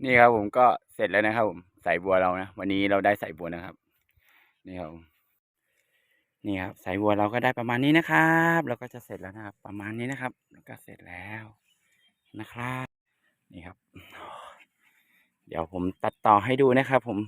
นี่ครับผมก็เสร็จแล้วนะครับผมใส่บัวเรานะวันนี้เราได้ใส่บัวนะครับ นี่ครับนี่ครับใส่บัวเราก็ได้ประมาณนี้นะครับเราก็จะเสร็จแล้วนะครับ ประมาณนี้นะครับแล้วก็เสร็จแล้วนะครับ นี่ครับ เดี๋ยวผมตัดต่อให้ดูนะครับ ผม